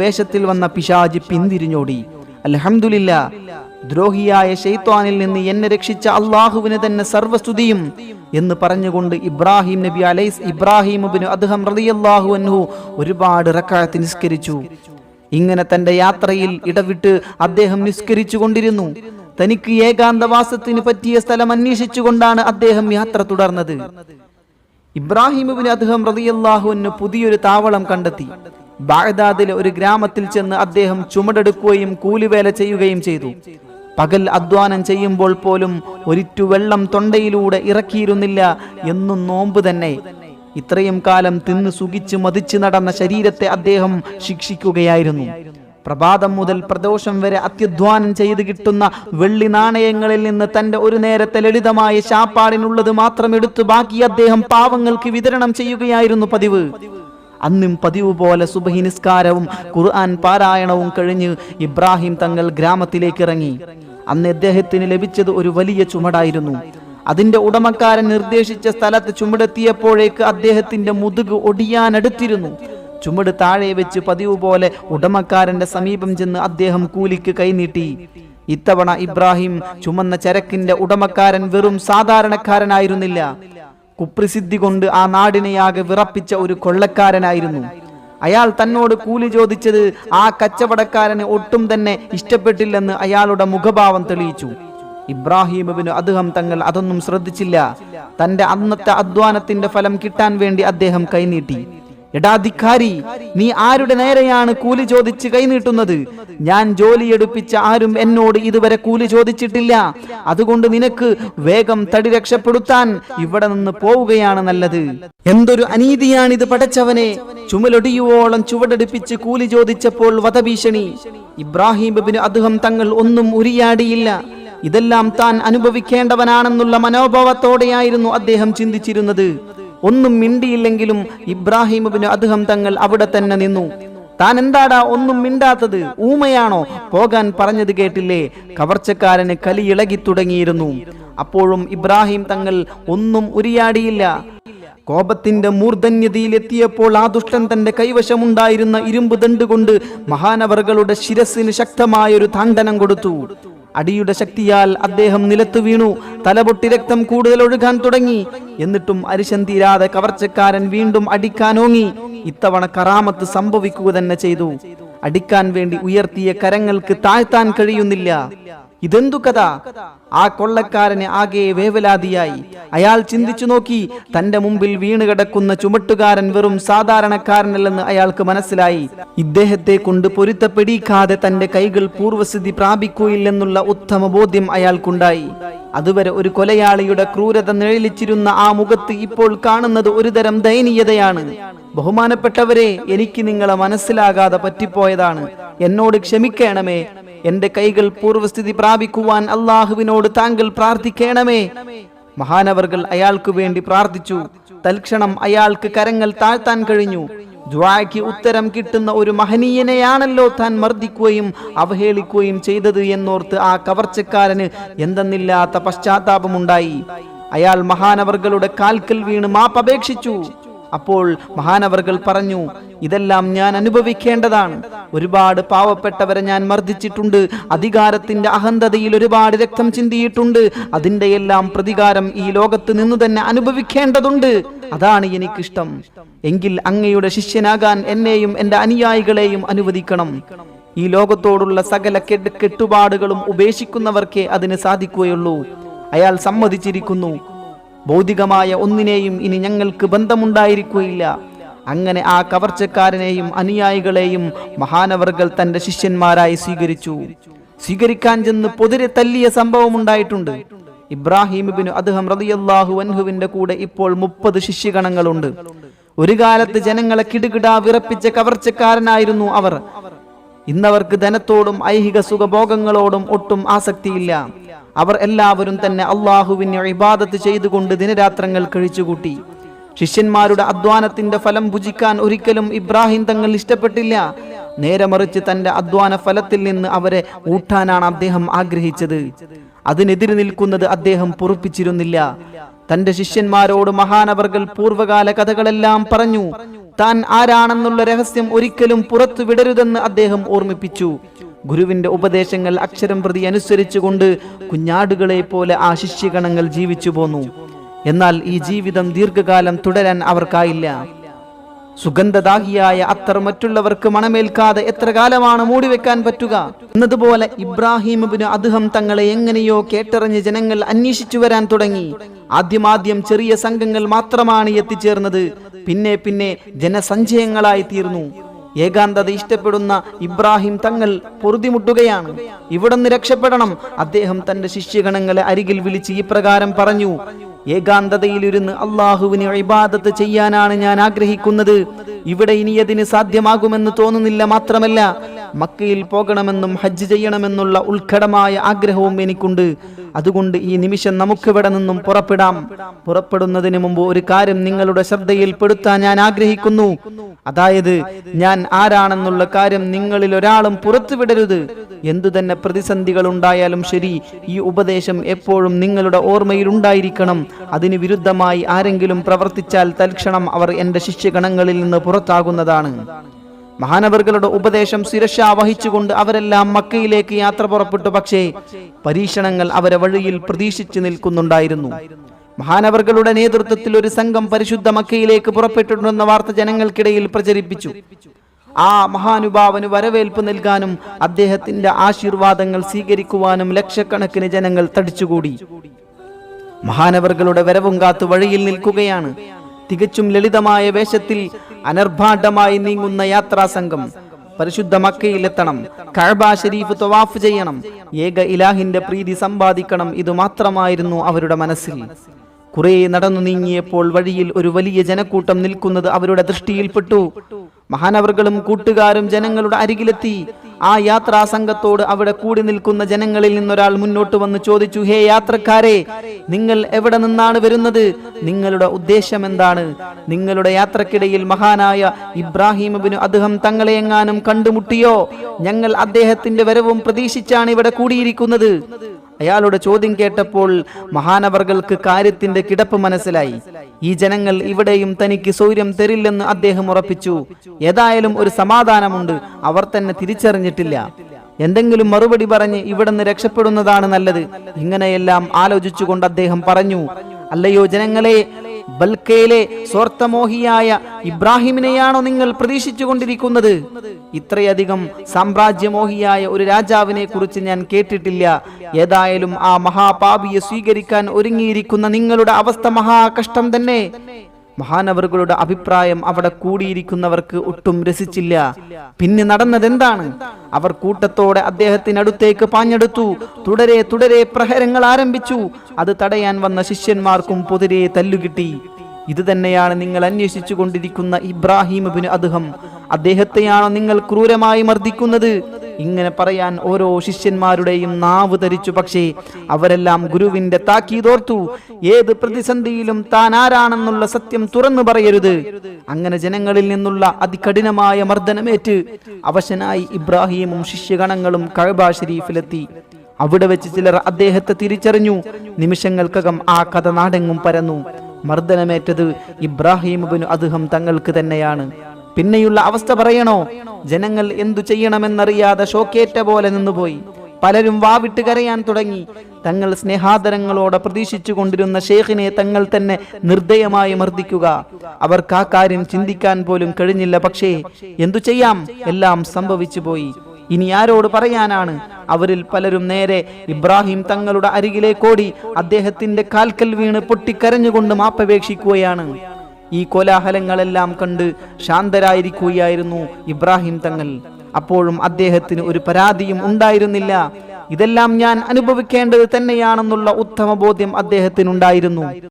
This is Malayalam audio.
വേഷത്തിൽ വന്ന പിശാജ് പിന്തിരിഞ്ഞോടി. അലഹമില്ല ദ്രോഹിയായ ഷെയ്ത്വാനിൽ നിന്ന് എന്നെ രക്ഷിച്ച അള്ളാഹുവിന് തന്നെ സർവസ്തുതിയും എന്ന് പറഞ്ഞുകൊണ്ട് ഇബ്രാഹിം നബി അലൈസ് ഇബ്രാഹിം അദ്ദേഹം റളിയല്ലാഹു അൻഹു ഒരുപാട് റക്കായത്ത് നിസ്കരിച്ചു. ഇങ്ങനെ തന്റെ യാത്രയിൽ ഇടവിട്ട് അദ്ദേഹം നിസ്കരിച്ചു കൊണ്ടിരുന്നു തനിക്ക് ഏകാന്തവാസത്തിന് പറ്റിയ സ്ഥലം അന്വേഷിച്ചുകൊണ്ടാണ് അദ്ദേഹം യാത്ര തുടർന്നത്. ഇബ്രാഹിമുബിന് അദ്ദേഹം റതിയല്ലാഹുവിന് പുതിയൊരു താവളം കണ്ടെത്തി. ബാഗ്ദാദിലെ ഒരു ഗ്രാമത്തിൽ ചെന്ന് അദ്ദേഹം ചുമടെടുക്കുകയും കൂലിവേല ചെയ്യുകയും ചെയ്തു. പകൽ അധ്വാനം ചെയ്യുമ്പോൾ പോലും ഒരിറ്റു വെള്ളം തൊണ്ടയിലൂടെ ഇറക്കിയിരുന്നില്ല എന്നും നോമ്പ് തന്നെ. ഇത്രയും കാലം തിന്ന് സുഖിച്ച് മതിച്ച് നടന്ന ശരീരത്തെ അദ്ദേഹം ശിക്ഷിക്കുകയായിരുന്നു. പ്രഭാതം മുതൽ പ്രദോഷം വരെ അത്യധ്വാനം ചെയ്ത് കിട്ടുന്ന വെള്ളി നാണയങ്ങളിൽ നിന്ന് തന്റെ ഒരു നേരത്തെ ലളിതമായ ശാപ്പാടിനുള്ളത് മാത്രം എടുത്തു ബാക്കി അദ്ദേഹം പാവങ്ങൾക്ക് വിതരണം ചെയ്യുകയായിരുന്നു പതിവ്. അന്നും പതിവ് പോലെ സുബഹി നിസ്കാരവും ഖുർആൻ പാരായണവും കഴിഞ്ഞ് ഇബ്രാഹിം തങ്ങൾ ഗ്രാമത്തിലേക്ക് ഇറങ്ങി. അന്ന് അദ്ദേഹത്തിന് ലഭിച്ചത് ഒരു വലിയ ചുമടായിരുന്നു. അതിന്റെ ഉടമക്കാരൻ നിർദ്ദേശിച്ച സ്ഥലത്ത് ചുമടെത്തിയപ്പോഴേക്ക് അദ്ദേഹത്തിന്റെ മുതുക് ഒടിയാനടുത്തിരുന്നു. ചുമട് താഴെ വെച്ച് പതിവ് പോലെ ഉടമക്കാരന്റെ സമീപം ചെന്ന് അദ്ദേഹം കൂലിക്ക് കൈനീട്ടി ഇത്തവണ ഇബ്രാഹിം ചുമന്ന ചരക്കിന്റെ ഉടമക്കാരൻ വെറും സാധാരണക്കാരനായിരുന്നില്ല. കുപ്രസിദ്ധി കൊണ്ട് ആ നാടിനെയാകെ വിറപ്പിച്ച ഒരു കൊള്ളക്കാരനായിരുന്നു. അയാൾ തന്നോട് കൂലി ചോദിച്ചത് ആ കച്ചവടക്കാരന് ഒട്ടും തന്നെ ഇഷ്ടപ്പെട്ടില്ലെന്ന് അയാളുടെ മുഖഭാവം തെളിയിച്ചു. ഇബ്രാഹിമബിന് അദ്ദേഹം തങ്ങൾ അതൊന്നും ശ്രദ്ധിച്ചില്ല. തന്റെ അന്നത്തെ അധ്വാനത്തിന്റെ ഫലം കിട്ടാൻ വേണ്ടി അദ്ദേഹം കൈനീട്ടി. എടാധിക്കാരി നീ ആരുടെ നേരെയാണ് കൂലി ചോദിച്ച് കൈനീട്ടുന്നത് ഞാൻ ജോലിയെടുപ്പിച്ച ആരും എന്നോട് ഇതുവരെ കൂലി ചോദിച്ചിട്ടില്ല. അതുകൊണ്ട് നിനക്ക് വേഗം തടി രക്ഷപ്പെടുത്താൻ ഇവിടെ നിന്ന് പോവുകയാണ് നല്ലത്. എന്തൊരു അനീതിയാണിത് പടച്ചവനെ. ചുമലൊടിയുവോളം ചുവടെടുപ്പിച്ച് കൂലി ചോദിച്ചപ്പോൾ വധഭീഷണി. ഇബ്രാഹിം ബിബിന് അദ്ദേഹം തങ്ങൾ ഒന്നും ഉരിയാടിയില്ല. ഇതെല്ലാം താൻ അനുഭവിക്കേണ്ടവനാണെന്നുള്ള മനോഭാവത്തോടെയായിരുന്നു അദ്ദേഹം ചിന്തിച്ചിരുന്നത്. ഒന്നും മിണ്ടിയില്ലെങ്കിലും ഇബ്രാഹിമുബിന് അദ്ദേഹം തങ്ങൾ അവിടെ തന്നെ നിന്നു. താൻ എന്താടാ ഒന്നും മിണ്ടാത്തത്? ഊമയാണോ? പോകാൻ പറഞ്ഞത് കേട്ടില്ലേ? കവർച്ചക്കാരന് കലി ഇളകി തുടങ്ങിയിരുന്നു. അപ്പോഴും ഇബ്രാഹിം തങ്ങൾ ഒന്നും ഉരിയാടിയില്ല. കോപത്തിന്റെ മൂർധന്യതയിലെത്തിയപ്പോൾ ആ ദുഷ്ടൻ തന്റെ കൈവശമുണ്ടായിരുന്ന ഇരുമ്പ് ദണ്ട് കൊണ്ട് മഹാനവറുകളുടെ ശിരസിന് ശക്തമായൊരു താണ്ടനം കൊടുത്തു. അടിയുടെ ശക്തിയാൽ അദ്ദേഹം നിലത്തു വീണു. തലപൊട്ടി രക്തം കൂടുതൽ ഒഴുകാൻ തുടങ്ങി. എന്നിട്ടും അരിശം തീരാതെ കവർച്ചക്കാരൻ വീണ്ടും അടിക്കാനോങ്ങി. ഇത്തവണ കറാമത്ത് സംഭവിക്കുക തന്നെ ചെയ്തു. അടിക്കാൻ വേണ്ടി ഉയർത്തിയ കരങ്ങൾക്ക് താഴ്ത്താൻ കഴിയുന്നില്ല. ഇതെന്തു കഥ? ആ കൊള്ളക്കാരന് ആകെ വേവലാതിയായി. അയാൾ ചിന്തിച്ചു നോക്കി തന്റെ മുമ്പിൽ വീണ് കിടക്കുന്ന ചുമട്ടുകാരൻ വെറും സാധാരണക്കാരനല്ലെന്ന് അയാൾക്ക് മനസ്സിലായി. ഇദ്ദേഹത്തെ കൊണ്ട് പൊരുത്തപ്പെടിക്കാതെ തന്റെ കൈകൾ പൂർവസ്ഥിതി പ്രാപിക്കുകയില്ലെന്നുള്ള ഉത്തമ ബോധ്യം അയാൾക്കുണ്ടായി. അതുവരെ ഒരു കൊലയാളിയുടെ ക്രൂരത നിഴലിച്ചിരുന്ന ആ മുഖത്ത് ഇപ്പോൾ കാണുന്നത് ഒരുതരം ദയനീയതയാണ്. ബഹുമാനപ്പെട്ടവരെ എനിക്ക് നിങ്ങളെ മനസ്സിലാകാതെ പറ്റിപ്പോയതാണ്. എന്നോട് ക്ഷമിക്കണമേ. എന്റെ കൈകൾ പൂർവസ്ഥിതി പ്രാപിക്കുവാൻ അള്ളാഹുവിനോട് താങ്കൾ പ്രാർത്ഥിക്കണമേ. മഹാനവർകൾ അയാൾക്കു വേണ്ടി പ്രാർത്ഥിച്ചു. തൽക്ഷണം അയാൾക്ക് കരങ്ങൾ താഴ്ത്താൻ കഴിഞ്ഞു. ദ്വായ്ക്ക് ഉത്തരം കിട്ടുന്ന ഒരു മഹനീയനെയാണല്ലോ താൻ മർദ്ദിക്കുകയും അവഹേളിക്കുകയും ചെയ്തത് എന്നോർത്ത് ആ കവർച്ചക്കാരന് എന്തെന്നില്ലാത്ത പശ്ചാത്താപമുണ്ടായി. അയാൾ മഹാനവർകളുടെ കാൽക്കൽ വീണ് മാപ്പപേക്ഷിച്ചു അപ്പോൾ മഹാനവർകൾ പറഞ്ഞു ഇതെല്ലാം ഞാൻ അനുഭവിക്കേണ്ടതാണ്. ഒരുപാട് പാവപ്പെട്ടവരെ ഞാൻ മർദ്ദിച്ചിട്ടുണ്ട്. അധികാരത്തിന്റെ അഹന്തതയിൽ ഒരുപാട് രക്തം ചിന്തിയിട്ടുണ്ട്. അതിന്റെ എല്ലാം പ്രതികാരം ഈ ലോകത്ത് നിന്ന് തന്നെ അനുഭവിക്കേണ്ടതുണ്ട്. അതാണ് എനിക്കിഷ്ടം. എങ്കിൽ അങ്ങയുടെ ശിഷ്യനാകാൻ എന്നെയും എന്റെ അനുയായികളെയും അനുവദിക്കണം. ഈ ലോകത്തോടുള്ള സകല കെട്ട് കെട്ടുപാടുകളും ഉപേക്ഷിക്കുന്നവർക്കേ അതിന് സാധിക്കുകയുള്ളൂ. അയാൾ സമ്മതിച്ചിരിക്കുന്നു. ഭൗതികമായ ഒന്നിനെയും ഇനി ഞങ്ങൾക്ക് ബന്ധമുണ്ടായിരിക്കുകയില്ല. അങ്ങനെ ആ കവർച്ചക്കാരനെയും അനുയായികളെയും മഹാനവർകൾ തന്റെ ശിഷ്യന്മാരായി സ്വീകരിച്ചു. സ്വീകരിക്കാൻ ചെന്ന് പൊതിരെ തല്ലിയ സംഭവം ഉണ്ടായിട്ടുണ്ട്. ഇബ്രാഹിമിബിന് അദ്ദേഹം റതിയല്ലാഹു അൻഹുവിന്റെ കൂടെ ഇപ്പോൾ മുപ്പത് ശിഷ്യഗണങ്ങളുണ്ട്. ഒരു കാലത്ത് ജനങ്ങളെ കിടുകിടാ വിറപ്പിച്ച കവർച്ചക്കാരനായിരുന്നു അവർ. ഇന്നവർക്ക് ധനത്തോടും ഐഹിക സുഖഭോഗങ്ങളോടും ഒട്ടും ആസക്തിയില്ല. അവർ എല്ലാവരും തന്നെ അള്ളാഹുവിനെ ഇബാദത്ത് ചെയ്തുകൊണ്ട് ദിനരാത്രങ്ങൾ കഴിച്ചുകൂട്ടി. ശിഷ്യന്മാരുടെ അധ്വാനത്തിന്റെ ഫലം ഭുജിക്കാൻ ഒരിക്കലും ഇബ്രാഹിം തങ്ങൾ ഇഷ്ടപ്പെട്ടില്ല. നേരെ മറിച്ച് തന്റെ അധ്വാന ഫലത്തിൽ നിന്ന് അവരെ ഊട്ടാനാണ് അദ്ദേഹം ആഗ്രഹിച്ചത്. അതിനെതിരെ നിൽക്കുന്നത് അദ്ദേഹം പൊറുപ്പിച്ചിരുന്നില്ല. തന്റെ ശിഷ്യന്മാരോട് മഹാനവർകൾ പൂർവകാല കഥകളെല്ലാം പറഞ്ഞു. താൻ ആരാണെന്നുള്ള രഹസ്യം ഒരിക്കലും പുറത്തു വിടരുതെന്ന് അദ്ദേഹം ഓർമ്മിപ്പിച്ചു. ഗുരുവിന്റെ ഉപദേശങ്ങൾ അക്ഷരം പ്രതി അനുസരിച്ചുകൊണ്ട് കുഞ്ഞാടുകളെ പോലെ ആ ശിഷ്യഗണങ്ങൾ ജീവിച്ചു പോന്നു. എന്നാൽ ഈ ജീവിതം ദീർഘകാലം തുടരാൻ അവർക്കായില്ല. സുഗന്ധദാഹിയായ അത്തർ മറ്റുള്ളവർക്ക് മണമേൽക്കാതെ എത്ര കാലമാണ് മൂടിവെക്കാൻ പറ്റുക? എന്നതുപോലെ ഇബ്രാഹിം ഇബ്നു അദ്ഹം തങ്ങളെ എങ്ങനെയോ കേട്ടറിഞ്ഞ് ജനങ്ങൾ അന്വേഷിച്ചു വരാൻ തുടങ്ങി. ആദ്യമാദ്യം ചെറിയ സംഘങ്ങൾ മാത്രമാണ് എത്തിച്ചേർന്നത്. പിന്നെ പിന്നെ ജനസഞ്ചയങ്ങളായി തീർന്നു. ഏകാന്തത ഇഷ്ടപ്പെടുന്ന ഇബ്രാഹിം തങ്ങൾ പൊറുതിമുട്ടുകയാണ്. ഇവിടുന്ന് രക്ഷപ്പെടണം. അദ്ദേഹം തന്റെ ശിഷ്യഗണങ്ങളെ അരികിൽ വിളിച്ച് ഇപ്രകാരം പറഞ്ഞു ഏകാന്തതയിലിരുന്ന് അള്ളാഹുവിന് ഇബാദത്ത് ചെയ്യാനാണ് ഞാൻ ആഗ്രഹിക്കുന്നത്. ഇവിടെ ഇനി അതിന് സാധ്യമാകുമെന്ന് തോന്നുന്നില്ല മാത്രമല്ല മക്കയിൽ പോകണമെന്നും ഹജ്ജ് ചെയ്യണമെന്നുള്ള ഉത്കടമായ ആഗ്രഹവും എനിക്കുണ്ട്. അതുകൊണ്ട് ഈ നിമിഷം നമുക്കിവിടെ നിന്നും പുറപ്പെടാം. പുറപ്പെടുന്നതിന് മുമ്പ് ഒരു കാര്യം നിങ്ങളുടെ ശ്രദ്ധയിൽപ്പെടുത്താൻ ഞാൻ ആഗ്രഹിക്കുന്നു. അതായത് ഞാൻ ആരാണെന്നുള്ള കാര്യം നിങ്ങളിൽ ഒരാളും പുറത്തുവിടരുത് എന്തു തന്നെ പ്രതിസന്ധികൾ ഉണ്ടായാലും ശരി ഈ ഉപദേശം എപ്പോഴും നിങ്ങളുടെ ഓർമ്മയിൽ ഉണ്ടായിരിക്കണം. അതിന് വിരുദ്ധമായി ആരെങ്കിലും പ്രവർത്തിച്ചാൽ തൽക്ഷണം അവർ എന്റെ ശിഷ്യഗണങ്ങളിൽ നിന്ന് പുറത്താകുന്നതാണ്. മഹാനവറുകളുടെ ഉപദേശം സുരക്ഷ വഹിച്ചുകൊണ്ട് അവരെല്ലാം മക്കയിലേക്ക് യാത്ര പുറപ്പെട്ടു. പക്ഷേ പരീക്ഷണങ്ങൾ അവരെ വഴിയിൽ പ്രതീക്ഷിച്ചു നിൽക്കുന്നുണ്ടായിരുന്നു. മഹാനവർകളുടെ നേതൃത്വത്തിൽ ഒരു സംഘം പരിശുദ്ധ മക്കയിലേക്ക് പുറപ്പെട്ടിട്ടുണ്ടെന്ന വാർത്ത ജനങ്ങൾക്കിടയിൽ പ്രചരിപ്പിച്ചു. ആ മഹാനുഭാവന് വരവേൽപ്പ് നൽകാനും അദ്ദേഹത്തിന്റെ ആശീർവാദങ്ങൾ സ്വീകരിക്കുവാനും ലക്ഷക്കണക്കിന് ജനങ്ങൾ തടിച്ചുകൂടി. മഹാനവർകളുടെ വരവും കാത്തു വഴിയിൽ നിൽക്കുകയാണ്. തികച്ചും ലളിതമായ വേഷത്തിൽ അനർഭാഢമായി നീങ്ങുന്ന യാത്രാ സംഘം പരിശുദ്ധ മക്കയിലെത്തണം. കഴബ ഷരീഫ് തൊവാഫ് ചെയ്യണം. ഏക ഇലാഹിന്റെ പ്രീതി സമ്പാദിക്കണം. ഇത് മാത്രമായിരുന്നു അവരുടെ മനസ്സിൽ. കുറെ നടന്നു നീങ്ങിയപ്പോൾ വഴിയിൽ ഒരു വലിയ ജനക്കൂട്ടം നിൽക്കുന്നത് അവരുടെ ദൃഷ്ടിയിൽപ്പെട്ടു. മഹാനവറുകളും കൂട്ടുകാരും ജനങ്ങളുടെ അരികിലെത്തി. ആ യാത്രാ സംഘത്തോട് അവിടെ കൂടി നിൽക്കുന്ന ജനങ്ങളിൽ നിന്നൊരാൾ മുന്നോട്ട് വന്ന് ചോദിച്ചു ഹേ യാത്രക്കാരെ നിങ്ങൾ എവിടെ നിന്നാണ് വരുന്നത്? നിങ്ങളുടെ ഉദ്ദേശം എന്താണ്? നിങ്ങളുടെ യാത്രക്കിടയിൽ മഹാനായ ഇബ്രാഹിമബിന് അദ്ദേഹം തങ്ങളെ എങ്ങാനും കണ്ടുമുട്ടിയോ? ഞങ്ങൾ അദ്ദേഹത്തിന്റെ വരവും പ്രതീക്ഷിച്ചാണ് ഇവിടെ കൂടിയിരിക്കുന്നത്. അയാളുടെ ചോദ്യം കേട്ടപ്പോൾ മഹാനവർകൾക്ക് കാര്യത്തിന്റെ കിടപ്പ് മനസ്സിലായി. ഈ ജനങ്ങൾ ഇവിടെയും തനിക്ക് സൗര്യം തരില്ലെന്ന് അദ്ദേഹം ഉറപ്പിച്ചു. ഏതായാലും ഒരു സമാധാനമുണ്ട്. അവർ തന്നെ തിരിച്ചറിഞ്ഞിട്ടില്ല. എന്തെങ്കിലും മറുപടി പറഞ്ഞ് ഇവിടുന്ന് രക്ഷപ്പെടുന്നതാണ് നല്ലത്. ഇങ്ങനെയെല്ലാം ആലോചിച്ചുകൊണ്ട് അദ്ദേഹം പറഞ്ഞു അല്ലയോ ജനങ്ങളെ ബൽക്കയിലെ സ്വർത്തമോഹിയായ ഇബ്രാഹിമിനെയാണോ നിങ്ങൾ പ്രതീക്ഷിച്ചു കൊണ്ടിരിക്കുന്നത് ഇത്രയധികം സാമ്രാജ്യമോഹിയായ ഒരു രാജാവിനെ കുറിച്ച് ഞാൻ കേട്ടിട്ടില്ല. ഏതായാലും ആ മഹാപാപിയെ സ്വീകരിക്കാൻ ഒരുങ്ങിയിരിക്കുന്ന നിങ്ങളുടെ അവസ്ഥ മഹാകഷ്ടം തന്നെ. മഹാനവറുകളുടെ അഭിപ്രായം അവിടെ കൂടിയിരിക്കുന്നവർക്ക് ഒട്ടും രസിച്ചില്ല. പിന്നെ നടന്നതെന്താണ്? അവർ കൂട്ടത്തോടെ അദ്ദേഹത്തിനടുത്തേക്ക് പാഞ്ഞെടുത്തു. തുടരെ തുടരെ പ്രഹരങ്ങൾ ആരംഭിച്ചു. അത് തടയാൻ വന്ന ശിഷ്യന്മാർക്കും പൊതിരെ തല്ലുകിട്ടി. ഇത് തന്നെയാണ് നിങ്ങൾ അന്വേഷിച്ചു കൊണ്ടിരിക്കുന്ന ഇബ്രാഹിം ബിന് അദ്ദേഹം അദ്ദേഹത്തെയാണോ നിങ്ങൾ ക്രൂരമായി മർദ്ദിക്കുന്നത്? ഇങ്ങനെ പറയാൻ ഓരോ ശിഷ്യന്മാരുടെയും നാവ് ധരിച്ചു. പക്ഷേ അവരെല്ലാം ഗുരുവിന്റെ താക്കീതോർത്തു. ഏത് പ്രതിസന്ധിയിലും താൻ ആരാണെന്നുള്ള സത്യം തുറന്നു പറയരുത്. അങ്ങനെ ജനങ്ങളിൽ നിന്നുള്ള അതികഠിനമായ മർദ്ദനമേറ്റ് അവശനായി ഇബ്രാഹിമും ശിഷ്യഗണങ്ങളും കഴബ ഷരീഫിലെത്തി അവിടെ വെച്ച് ചിലർ അദ്ദേഹത്തെ തിരിച്ചറിഞ്ഞു. നിമിഷങ്ങൾക്കകം ആ കഥ നാടെങ്ങും പരന്നു. മർദ്ദനമേറ്റത് ഇബ്രാഹിം അദ്ദേഹം തങ്ങൾക്ക് തന്നെയാണ്. പിന്നെയുള്ള അവസ്ഥ പറയണോ? ജനങ്ങൾ എന്തു ചെയ്യണമെന്നറിയാതെ ഷോക്കേറ്റ പോലെ നിന്നുപോയി. പലരും വാവിട്ട് കരയാൻ തുടങ്ങി. തങ്ങൾ സ്നേഹാദരങ്ങളോടെ പ്രതീക്ഷിച്ചു കൊണ്ടിരുന്ന ഷേഖിനെ തങ്ങൾ തന്നെ നിർദ്ദയമായി മർദ്ദിക്കുക. അവർക്ക് ആ കാര്യം ചിന്തിക്കാൻ പോലും കഴിഞ്ഞില്ല. പക്ഷേ എന്തു ചെയ്യാം? എല്ലാം സംഭവിച്ചു പോയി. ഇനി ആരോട് പറയാനാണ്? അവരിൽ പലരും നേരെ ഇബ്രാഹിം തങ്ങളുടെ അരികിലേക്കോടി അദ്ദേഹത്തിന്റെ കാൽക്കൽ വീണ് പൊട്ടിക്കരഞ്ഞുകൊണ്ട് മാപ്പപേക്ഷിക്കുകയാണ്. ഈ കോലാഹലങ്ങളെല്ലാം കണ്ട് ശാന്തരായിരിക്കുകയായിരുന്നു ഇബ്രാഹിം തങ്ങൾ. അപ്പോഴും അദ്ദേഹത്തിന് ഒരു പരാതിയും ഉണ്ടായിരുന്നില്ല. ഇതെല്ലാം ഞാൻ അനുഭവിക്കേണ്ടത് തന്നെയാണെന്നുള്ള ഉത്തമ ബോധ്യം അദ്ദേഹത്തിനുണ്ടായിരുന്നു.